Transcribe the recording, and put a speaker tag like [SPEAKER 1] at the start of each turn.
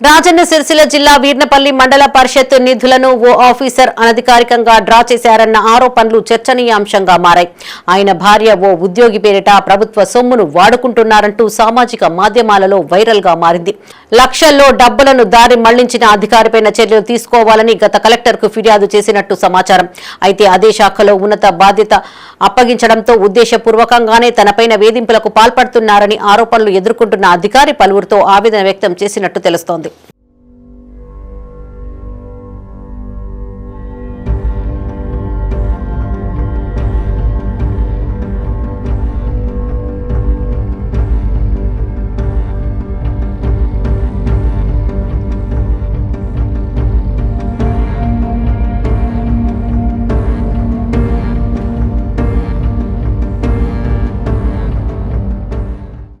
[SPEAKER 1] రాజన్న సిరిసిల్ల జిల్లా వీర్నపల్లి మండల పరిషత్ నిధులను ఓ ఆఫీసర్ అనధికారికంగా డ్రా చేశారన్న ఆరోపణలు చర్చనీయాంశంగా మారాయి. ఆయన భార్య ఓ ఉద్యోగి పేరిట ప్రభుత్వ సొమ్మును వాడుకుంటున్నారంటూ సామాజిక మాధ్యమాలలో వైరల్గా మారింది. లక్షల్లో డబ్బులను దారి మళ్ళించిన అధికారిపైన చర్యలు తీసుకోవాలని గత కలెక్టర్కు ఫిర్యాదు చేసినట్టు సమాచారం. అయితే అదే శాఖలో ఉన్నత బాధ్యత అప్పగించడంతో ఉద్దేశపూర్వకంగానే తనపైన వేధింపులకు పాల్పడుతున్నారని ఆరోపణలు ఎదుర్కొంటున్న అధికారి పలువురితో ఆవేదన వ్యక్తం చేసినట్టు తెలుస్తోంది. води.